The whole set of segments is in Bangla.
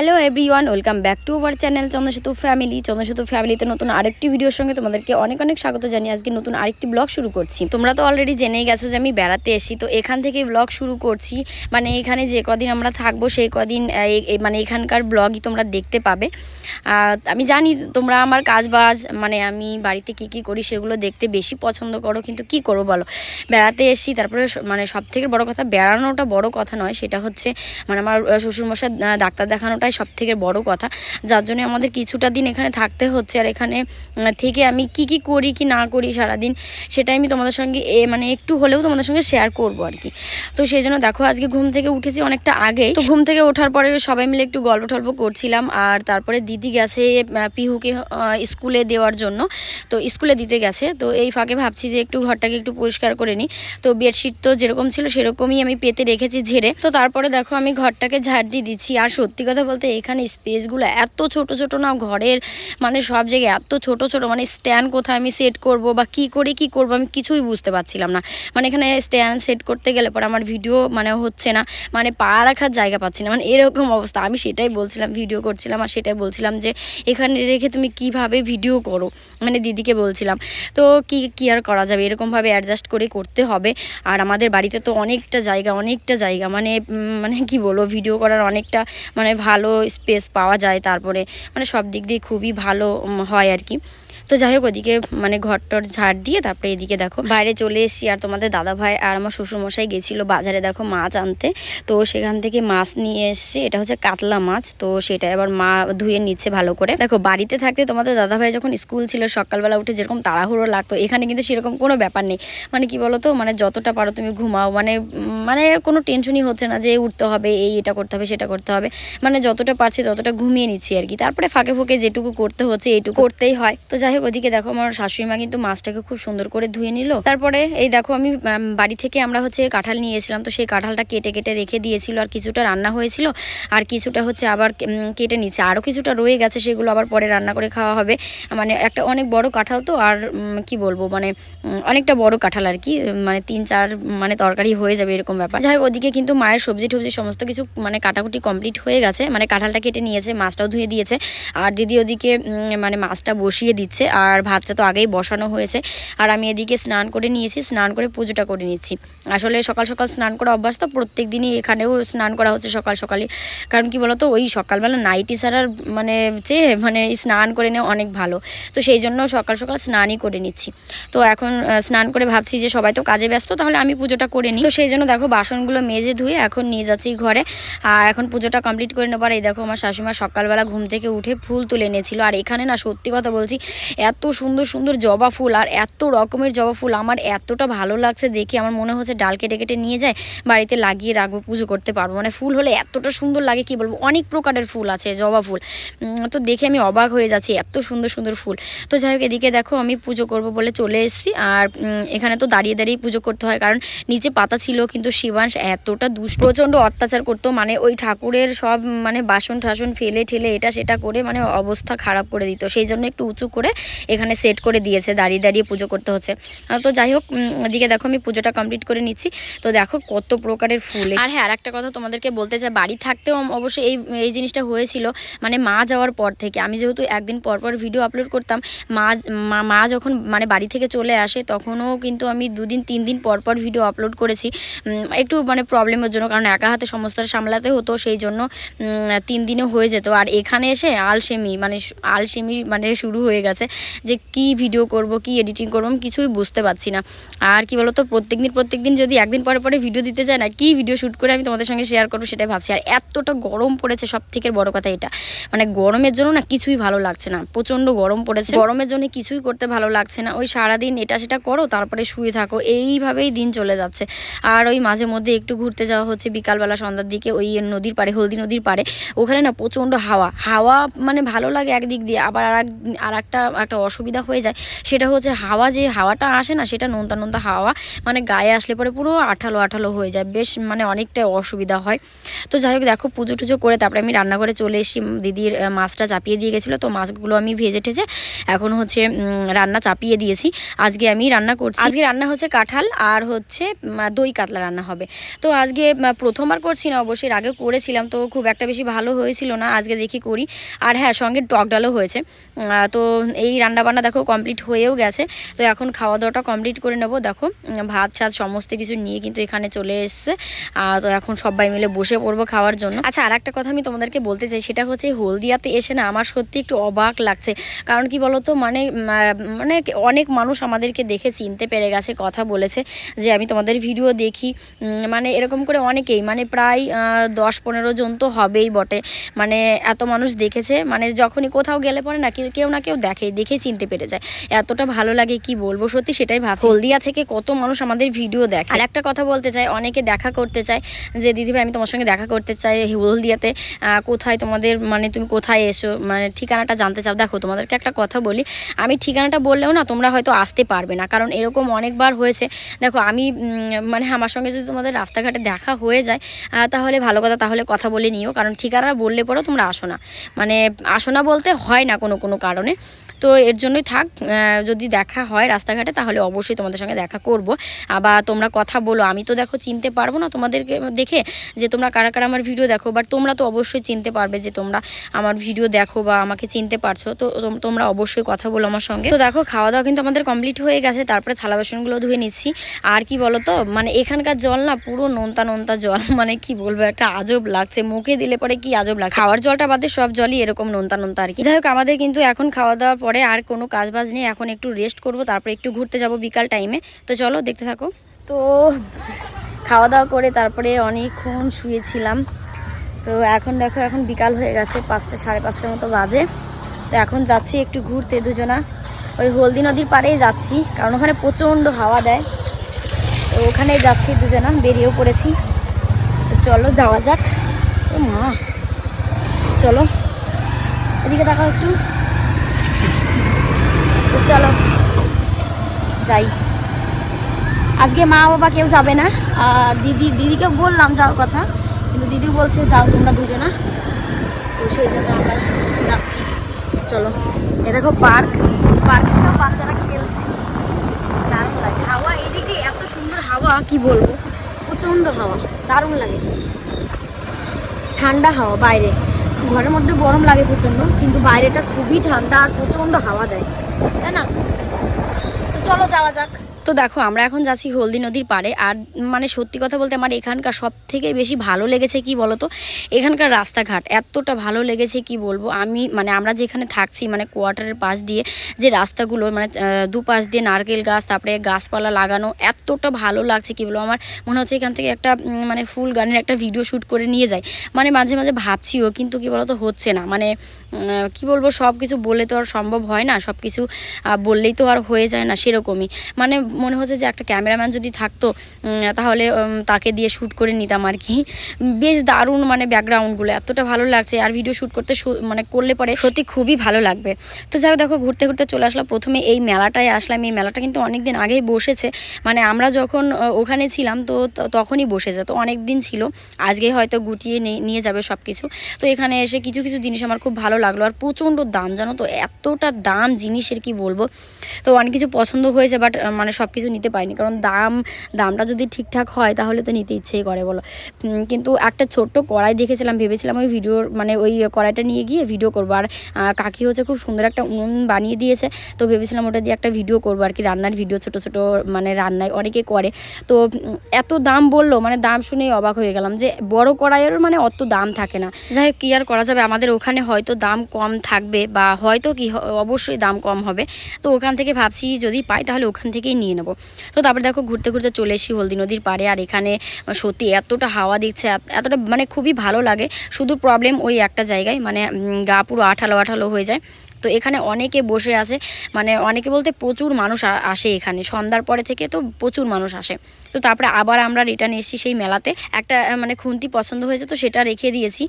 Ojalá everyone welcome back to our channel Chandrasetu family. Chandrasetu ফ্যামিলিতে নতুন আরেকটি ভিডিওর সঙ্গে তোমাদেরকে অনেক অনেক স্বাগত জানিয়ে আজকে নতুন আরেকটি ব্লগ শুরু করছি। তোমরা তো অলরেডি জেনেই গেছো যে আমি বেড়াতে এসি তো এখান থেকেই ব্লগ শুরু করছি। মানে এখানে যে কদিন আমরা থাকব সেই কদিন মানে এখানকার ব্লগই তোমরা দেখতে পাবে। আমি জানি তোমরা আমার কাজ বাজ মানে আমি বাড়িতে কি কি করি সেগুলো দেখতে বেশি পছন্দ করো কিন্তু কি করব বলো? বেড়াতে এসি তারপরে মানে সব থেকে বড় কথা বেড়ানোটা বড় কথা নয় সেটা হচ্ছে মানে আমার আহ, শ্বশুরমশাই ডাক্তার দেখানোটাই সব থেকে বড় কথা। যার জন্য আমাদের কিছুটা দিন এখানে থাকতে হচ্ছে। আর এখানে থেকে আমি কি কি করি, কি না করি সারাদিন, সেটাই আমি তোমাদের সঙ্গে, এ মানে একটু হলেও তোমাদের সঙ্গে শেয়ার করব আর কি। তো সেই জন্য দেখো, আজকে ঘুম থেকে উঠেছি অনেকটা আগে তো ঘুম থেকে ওঠার পরে সবাই মিলে একটু গল্প টল্প করছিলাম। আর তারপরে দিদি গেছে পিহুকে স্কুলে দেওয়ার জন্য। তো স্কুলে দিতে গেছে। তো এই ফাঁকে ভাবছি যে একটু ঘরটাকে একটু পরিষ্কার করে নিই। তো বেডশিট তো যেরকম ছিল সেরকমই আমি পেতে রেখেছি ঝেড়ে। তো তারপরে দেখো, আমি ঘরটাকে ঝাড় দিয়ে দিচ্ছি। আর সত্যি কথা বলতে এখানে স্পেসগুলো এত ছোট ছোট না, ঘরের মানে সব জায়গায় এত ছোট ছোট মানে স্ট্যান্ড কোথায় আমি সেট করব বা কি করে কি করব আমি কিছুই বুঝতে পারছিলাম না। মানে এখানে স্ট্যান্ড সেট করতে গেলে পরে আমার ভিডিও মানে হচ্ছে না মানে পা রাখার জায়গা পাচ্ছি না। মানে এরকম অবস্থা। আমি সেটাই বলছিলাম, ভিডিও করছিলাম আর সেটাই বলছিলাম যে এখানে রেখে তুমি কীভাবে ভিডিও করো? মানে দিদিকে বলছিলাম। তো কি কি আর করা যাবে? এরকমভাবে অ্যাডজাস্ট করে করতে হবে। আর আমাদের বাড়িতে তো অনেকটা জায়গা অনেকটা জায়গা। মানে মানে কি বলব? ভিডিও করার অনেকটা মানে ভালো স্পেস পাওয়া যায় তারপরে মানে সব দিক দিয়ে খুবই ভালো হয় আর কি। তো যাই হোক, ওদিকে মানে ঘরটর ঝাড় দিয়ে তারপরে এদিকে দেখো, বাইরে চলে এসেছি আর তোমাদের দাদা ভাই আর আমার শ্বশুরমশাই গেছিল বাজারে দেখো মাছ আনতে। তো সেখান থেকে মাছ নিয়ে এসছে, এটা হচ্ছে কাতলা মাছ। তো সেটা এবার মা ধুয়ে নিচ্ছে ভালো করে। দেখো, বাড়িতে থাকতে তোমাদের দাদা ভাই যখন স্কুল ছিল, সকালবেলা উঠে যেরকম তাড়াহুড়ো লাগতো, এখানে কিন্তু সেরকম কোনো ব্যাপার নেই। মানে কি বলো তো মানে যতটা পারো তুমি ঘুমাও মানে মানে কোনো টেনশনই হচ্ছে না যে উঠতে হবে, এই এটা করতে হবে, সেটা করতে হবে। মানে যতটা পারছি ততটা ঘুমিয়ে নিচ্ছি আর কি। তারপরে ফাঁকে ফুঁকে যেটুকু করতে হচ্ছে, এইটুকু করতেই হয়। তো যাই হোক ওদিকে দেখো আমার শাশুড়ি মা কিন্তু মাছটাকে খুব সুন্দর করে ধুয়ে নিল। তারপরে এই দেখো আমি বাড়ি থেকে আমরা হচ্ছে কাঁঠাল নিয়ে এসেছিলাম। তো সেই কাঁঠালটা কেটে কেটে রেখে দিয়েছিল আর কিছুটা রান্না হয়েছিল। আর কিছুটা হচ্ছে আবার কেটে নিচ্ছে। আরও কিছুটা রয়ে গেছে সেগুলো আবার পরে রান্না করে খাওয়া হবে। মানে একটা অনেক বড় কাঁঠাল তো আর কি বলব? মানে অনেকটা বড় কাঁঠাল আর কি। মানে তিন, চার মানে তরকারি হয়ে যাবে এরকম ব্যাপার। যাই ওদিকে কিন্তু মায়ের সবজি টবজি সমস্ত কিছু মানে কাটাকুটি কমপ্লিট হয়ে গেছে। মানে কাঁঠালটা কেটে নিয়েছে, মাছটাও ধুয়ে দিয়েছে। আর দিদি ওদিকে মানে মাছটা বসিয়ে দিচ্ছে। আর ভাতটা তো আগেই বসানো হয়েছে। আর আমি এদিকে স্নান করে নিয়েছি, স্নান করে পুজোটা করে নিচ্ছি। আসলে সকাল সকাল স্নান করা অভ্যাস তো প্রত্যেক দিনই এখানেও স্নান করা হচ্ছে সকাল সকালে। কারণ কি বলতো, ওই সকালবেলা নাইটি সারার মানে চেয়ে মানে স্নান করে নেওয়া অনেক ভালো। তো সেই জন্য সকাল সকাল স্নানই করে নিচ্ছি। তো এখন স্নান করে ভাবছি যে সবাই তো কাজে ব্যস্ত, তাহলে আমি পুজোটা করে নিই। তো সেই জন্য দেখো বাসনগুলো মেজে ধুয়ে এখন নিয়ে যাচ্ছি ঘরে। আর এখন পুজোটা কমপ্লিট করে নেবার এই দেখো আমার শাশুমা সকালবেলা ঘুম থেকে উঠে ফুল তুলে এনেছিল। আর এখানে না সত্যি কথা বলছি এত সুন্দর সুন্দর জবা ফুল আর এত রকমের জবা ফুল আমার এতটা ভালো লাগছে দেখে আমার মনে হচ্ছে ডাল কেটে কেটে নিয়ে যায়, বাড়িতে লাগিয়ে রাখব, পুজো করতে পারব। মানে ফুল হলে এতটা সুন্দর লাগে, কি বলব, অনেক প্রকারের ফুল আছে, জবা ফুল। তো দেখে আমি অবাক হয়ে যাচ্ছি, এত সুন্দর সুন্দর ফুল। তো যাই হোক, এদিকে দেখো আমি পুজো করব বলে চলে এসেছি। আর এখানে তো দাঁড়িয়ে দাঁড়িয়ে পুজো করতে হয়, কারণ নিচে পাতা ছিল, কিন্তু শিবাংশ এতটা দুষ্ট, প্রচণ্ড অত্যাচার করতো। মানে ওই ঠাকুরের সব মানে বাসন ঠাসন ফেলে ঠেলে এটা সেটা করে মানে অবস্থা খারাপ করে দিত। সেই জন্য একটু উঁচু করে এখানে সেট করে দিয়েছে, দাঁড়িয়ে দাঁড়িয়ে পুজো করতে হচ্ছে। তো যাই হোক এদিকে দেখো আমি পুজোটা কমপ্লিট করে নিচ্ছি। তো দেখো কত প্রকারের ফুল। আর হ্যাঁ আর একটা কথা তোমাদেরকে বলতে চাই, বাড়ি থাকতেও অবশ্যই এই এই জিনিসটা হয়েছিল মানে মা যাওয়ার পর থেকে। আমি যেহেতু একদিন পর পর ভিডিও আপলোড করতাম, মা, মা- যখন মানে বাড়ি থেকে চলে আসে, তখনও কিন্তু আমি দুদিন, তিন দিন পর পর ভিডিও আপলোড করেছি। একটু মানে প্রবলেমের জন্য, কারণ একা হাতে সমস্তটা সামলাতে হতো, সেই জন্য তিন দিনে হয়ে যেত। আর এখানে এসে আলসেমি মানে আলসেমি মানে শুরু হয়ে গেছে। যে কি ভিডিও করব, কি এডিটিং করব, আমি কিছুই বুঝতে পারছি না। আর কি বলতো প্রত্যেক দিন প্রত্যেক দিন যদি একদিন পরে পরে ভিডিও দিতে যায় না, কি ভিডিও শ্যুট করে আমি তোমাদের সঙ্গে শেয়ার করব সেটাই ভাবছি। আর এতটা গরম পড়েছে সব থেকে বড় কথা এটা। মানে গরমের জন্য না কিছুই ভালো লাগছে না, প্রচণ্ড গরম পড়েছে। গরমের জন্য কিছুই করতে ভালো লাগছে না। ওই সারাদিন এটা সেটা করো, তারপরে শুয়ে থাকো, এইভাবেই দিন চলে যাচ্ছে। আর ওই মাঝে মধ্যে একটু ঘুরতে যাওয়া হচ্ছে বিকালবেলা সন্ধ্যার দিকে, ওই নদীর পাড়ে, হলদি নদীর পাড়ে। ওখানে না প্রচণ্ড হাওয়া হাওয়া মানে ভালো লাগে একদিক দিয়ে। আবার আর আর একটা একটা অসুবিধা হয়ে যায়। সেটা হচ্ছে হাওয়া যে হাওয়াটা আসে না, সেটা নোনতা নোনতা হাওয়া মানে গায়ে আসলে পরে পুরো আঠালো আঠালো হয়ে যায়, বেশ মানে অনেকটা অসুবিধা হয়। তো যাই হোক, দেখো পুজো টুজো করে তারপরে আমি রান্নাঘরে চলে এসেছি। দিদির মাছটা চাপিয়ে দিয়ে গেছিল, তো মাছগুলো আমি ভেজে ঠেজে এখন হচ্ছে রান্না চাপিয়ে দিয়েছি। আজকে আমি রান্না করছি। আজকে রান্না হচ্ছে কাঁঠাল আর হচ্ছে দই কাতলা রান্না হবে। তো আজকে প্রথমবার করছি না, অবশ্যই আগেও করেছিলাম, তো খুব একটা বেশি ভালো হয়েছিল না, আজকে দেখি করি। আর হ্যাঁ সঙ্গে টক ডালও হয়েছে। তো এই রান্না বান্না দেখো কমপ্লিট হয়েও গেছে। তো এখন খাওয়া দাওয়াটা কমপ্লিট করে নেব। দেখো ভাত সাত সমস্ত কিছু নিয়ে কিন্তু এখানে চলে এসছে। তো এখন সবাই মিলে বসে পড়ব খাওয়ার জন্য। আচ্ছা আর একটা কথা আমি তোমাদেরকে বলতে চাই, সেটা হচ্ছে এই হলদিয়াতে এসে না আমার সত্যি একটু অবাক লাগছে। কারণ কি বলতো মানে মানে অনেক মানুষ আমাদেরকে দেখে চিনতে পেরে গেছে, কথা বলেছে যে আমি তোমাদের ভিডিও দেখি। মানে এরকম করে অনেকেই মানে প্রায় দশ পনেরো জন তো হবেই বটে। মানে এত মানুষ দেখেছে মানে যখনই কোথাও গেলে পরে না কেউ না কেউ দেখে দেখে চিনতে পেরে যায়। এতটা ভালো লাগে কি বলব? সত্যি সেটাই ভাব হলদিয়া থেকে কত মানুষ আমাদের ভিডিও দেখে। আর একটা কথা বলতে চাই, অনেকে দেখা করতে চায় যে, দিদিভাই, আমি তোমার সঙ্গে দেখা করতে চাই হলদিয়াতে। কোথায় তোমাদের মানে তুমি কোথায় এসো? মানে ঠিকানাটা জানতে চাও। দেখো, তোমাদেরকে একটা কথা বলি, আমি ঠিকানাটা বললেও না তোমরা হয়তো আসতে পারবে না। কারণ এরকম অনেকবার হয়েছে। দেখো, আমি মানে আমার সঙ্গে যদি তোমাদের রাস্তাঘাটে দেখা হয়ে যায় তাহলে ভালো কথা, তাহলে কথা বলে নিও। কারণ ঠিকানা বললে পরেও তোমরা আসো না। মানে আসো না বলতে হয় না কোনো কোনো কারণে। তো এর জন্যই থাক যদি দেখা হয় রাস্তাঘাটে, তাহলে অবশ্যই তোমাদের সঙ্গে দেখা করব। বা তোমরা কথা বলো, আমি তো দেখো চিনতে পারব না তোমাদেরকে দেখে যে তোমরা কারা কারা আমার ভিডিও দেখো বাট তোমরা তো অবশ্যই চিনতে পারবে যে তোমরা আমার ভিডিও দেখো বা আমাকে চিনতে পারছ। তো তোম- তোমরা অবশ্যই কথা বলো আমার সঙ্গে। তো দেখো খাওয়া দাওয়া কিন্তু আমাদের কমপ্লিট হয়ে গেছে, তারপরে থালা বাসনগুলো ধুয়ে নিচ্ছি। আর কি বলো তো মানে এখানকার জল না পুরো নোনতা নোনতা জল মানে কি বলব, একটা আজব লাগছে। মুখে দিলে পরে কি আজব লাগছে? খাওয়ার জলটা বাদে সব জলই এরকম নোনতা নোনতা আর কি। যাই হোক, আমাদের কিন্তু এখন খাওয়া দাওয়ার পরে আর কোনো কাজ বাজ নেই, এখন একটু রেস্ট করব, তারপরে একটু ঘুরতে যাব বিকাল টাইমে তো চলো, দেখতে থাকো। তো খাওয়া দাওয়া করে তারপরে অনেকক্ষণ শুয়েছিলাম। তো এখন দেখো, এখন বিকাল হয়ে গেছে পাঁচটা, সাড়ে পাঁচটার মতো বাজে। তো এখন যাচ্ছি একটু ঘুরতে দুজনা। ওই হলদি নদীর পাড়েই যাচ্ছি, কারণ ওখানে প্রচণ্ড হাওয়া দেয়। তো ওখানেই যাচ্ছি দুজনা, বেরিয়েও পড়েছি। তো চলো, যাওয়া যাক। ও মা চলো। এদিকে দেখাও একটু। চলো। যাই। আজকে মা বাবা কেউ যাবে না। আর দিদি দিদিকে বললাম যাওয়ার কথা। কিন্তু দিদি বলছে, যাও তোমরা দুজনা। তো সেই জন্য আমরা যাচ্ছি। চলো। এ দেখো পার্ক। পার্কের সব বাচ্চারা খেলছে। দারুণ লাগে। হাওয়া এদিকে এত সুন্দর হাওয়া, কি বলব? প্রচণ্ড হাওয়া। দারুণ লাগে। ঠান্ডা হাওয়া বাইরে। ঘরের মধ্যে গরম লাগে প্রচণ্ড, কিন্তু বাইরেটা খুবই ঠান্ডা আর প্রচণ্ড হাওয়া দেয়। তাই না? তো চলো যাওয়া যাক। তো দেখো, আমরা এখন যাচ্ছি হলদি নদীর পাড়ে। আর মানে সত্যি কথা বলতে আমার এখানকার সব থেকে বেশি ভালো লেগেছে কি বলতো? এখানকার রাস্তাঘাট এতটা ভালো লেগেছে কি বলব? আমি মানে আমরা যেখানে থাকছি মানে কোয়ার্টারের পাশ দিয়ে যে রাস্তাগুলো মানে দুপাশ দিয়ে নারকেল গাছ, তারপরে গাছপালা লাগানো, এতটা ভালো লাগছে কি বলব? আমার মনে হচ্ছে এখান থেকে একটা মানে ফুল গানের একটা ভিডিও শ্যুট করে নিয়ে যাই। মানে মাঝে মাঝে ভাবছিও, কিন্তু কি বলতো, হচ্ছে না। মানে কি বলব সব কিছু বলে তো আর সম্ভব হয় না। সব কিছু বললেই তো আর হয়ে যায় না সেরকমই। মানে মনে হচ্ছে যে একটা ক্যামেরাম্যান যদি থাকতো তাহলে তাকে দিয়ে শ্যুট করে নিতাম আর কি। বেশ দারুণ মানে ব্যাকগ্রাউন্ডগুলো এতটা ভালো লাগছে। আর ভিডিও শ্যুট করতে মানে করলে পরে সত্যি খুবই ভালো লাগবে। তো যাই দেখো, ঘুরতে ঘুরতে চলে আসলাম। প্রথমে এই মেলাটায় আসলাম। এই মেলাটা কিন্তু অনেক দিন আগেই বসেছে। মানে আমরা যখন ওখানে ছিলাম, তো তখনই বসেছে। তো অনেক দিন ছিল। আজকে হয়তো গুটিয়ে নিয়ে যাবে সব কিছু তো এখানে এসে কিছু কিছু জিনিস আমার খুব ভালো লাগল। আর প্রচণ্ড দাম, জানো তো? এতটা দাম জিনিসের কি বলব? তো অনেক কিছু পছন্দ হয়েছে বাট মানে সব কিছু নিতে পারিনি। কারণ দাম, দামটা যদি ঠিকঠাক হয় তাহলে তো নিতে ইচ্ছেই করে, বলো। কিন্তু একটা ছোট্ট কড়াই দেখেছিলাম, ভেবেছিলাম ওই ভিডিওর মানে ওই কড়াইটা নিয়ে গিয়ে ভিডিও করব। আর কাকি হচ্ছে খুব সুন্দর একটা উনুন বানিয়ে দিয়েছে। তো ভেবেছিলাম ওটা দিয়ে একটা ভিডিও করব আর কি, রান্নার ভিডিও ছোট ছোট মানে রান্নায় অনেকে করে। তো এত দাম বলল মানে দাম শুনেই অবাক হয়ে গেলাম যে বড় কড়াইয়েরও মানে অত দাম থাকে না। যাই হোক, কি আর করা যাবে? আমাদের ওখানে হয়তো দাম কম থাকবে বা হয়তো কি, অবশ্যই দাম কম হবে। তো ওখান থেকে ভাবছি যদি পাই তাহলে ওখান থেকেই নিয়ে নেব। তো তারপরে দেখো ঘুরতে ঘুরতে চলে এসি হলদি নদীর পাড়ে, আর এখানে সত্যি এতটা হাওয়া দিচ্ছে, এত- এতটা মানে খুবই ভালো লাগে। শুধু প্রবলেম ওই একটা জায়গায় মানে গা পুরো আঠালো আঠালো হয়ে যায়। তো এখানে অনেকে বসে আছে মানে অনেকে বলতে প্রচুর মানুষ আসে এখানে। সন্ধ্যার পরে থেকে তো প্রচুর মানুষ আসে। তো তারপরে আবার আমরা রিটার্ন এসেছি সেই মেলাতে। একটা মানে খুন্তি পছন্দ হয়েছে তো সেটা রেখে দিয়েছি।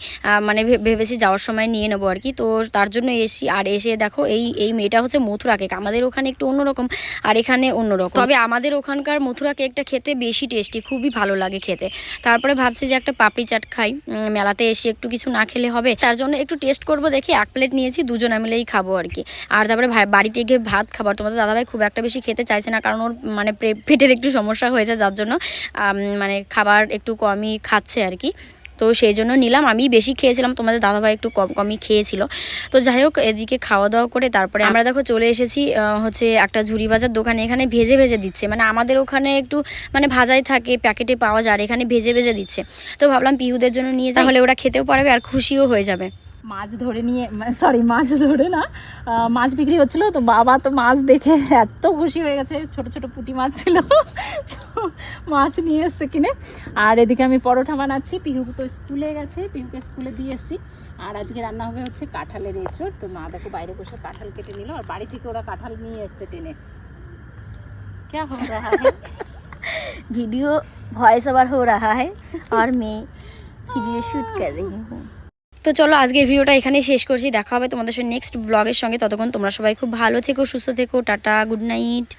মানে ভেবেছি যাওয়ার সময় নিয়ে নেব আর কি। তো তার জন্য এসেছি। আর এসে দেখো এই এই মেয়েটা হচ্ছে মথুরা কেক আমাদের ওখানে একটু অন্যরকম আর এখানে অন্যরকম। তবে আমাদের ওখানকার মথুরা কেকটা খেতে বেশি টেস্টি খুবই ভালো লাগে খেতে। তারপরে ভাবছি যে একটা পাপড়ি চাট খাই। মেলাতে এসে একটু কিছু না খেলে হবে। তার জন্য একটু টেস্ট করব, দেখি এক প্লেট নিয়েছি, দুজনে মিলেই খাব আর কি। আর তারপরে বাড়িতে গিয়ে ভাত খাবার তোমাদের দাদাভাই খুব একটা বেশি খেতে চাইছে না, কারণ ওর মানে পেটের একটু সমস্যা হয়েছে জন্য মানে খাবার একটু কমই খাচ্ছে আর কি। তো সেই জন্য নিলাম। আমি বেশি খেয়েছিলাম, তোমাদের দাদাভাই একটু কম কমই খেয়েছিল। তো যাই হোক, এদিকে খাওয়া দাওয়া করে তারপরে আমরা দেখো চলে এসেছি হচ্ছে একটা ঝুড়ি বাজার দোকানে। এখানে ভেজে ভেজে দিচ্ছে। মানে আমাদের ওখানে একটু মানে ভাজাই থাকে, প্যাকেটে পাওয়া যায় এখানে ভেজে ভেজে দিচ্ছে। তো ভাবলাম পিহুদের জন্য নিয়ে যাই। তাহলে ওরা খেতেও পারবে আর খুশিও হয়ে যাবে। মাছ ধরে নিয়ে সরি মাছ ধরে না আহ, মাছ বিক্রি হচ্ছিল তো বাবা তো মাছ দেখে এত খুশি হয়ে গেছে ছোট ছোট পুঁটি মাছ ছিল তো মাছ নিয়ে এসছে কিনে আর এদিকে আমি পরোটা বানাচ্ছি পিহু তো স্কুলে গেছে পিহুকে স্কুলে দিয়ে এসছি আর আজকে রান্না হবে হচ্ছে কাঁঠালের এঁচড় তো মা দেখো বাইরে বসে কাঁঠাল কেটে নিল আর বাড়ি থেকে ওরা কাঁঠাল নিয়ে এসছে টেনে क्या हो रहा है वीडियो वॉइस ओवर हो रहा है और मैं वीडियो शूट कर रही हूँ তো চলো আজকের ভিডিওটা এখানেই শেষ করছি। দেখা হবে তোমাদের সঙ্গে নেক্সট ব্লগের সঙ্গে। ততক্ষণ তোমরা সবাই খুব ভালো থেকো, সুস্থ থেকো, টাটা গুড নাইট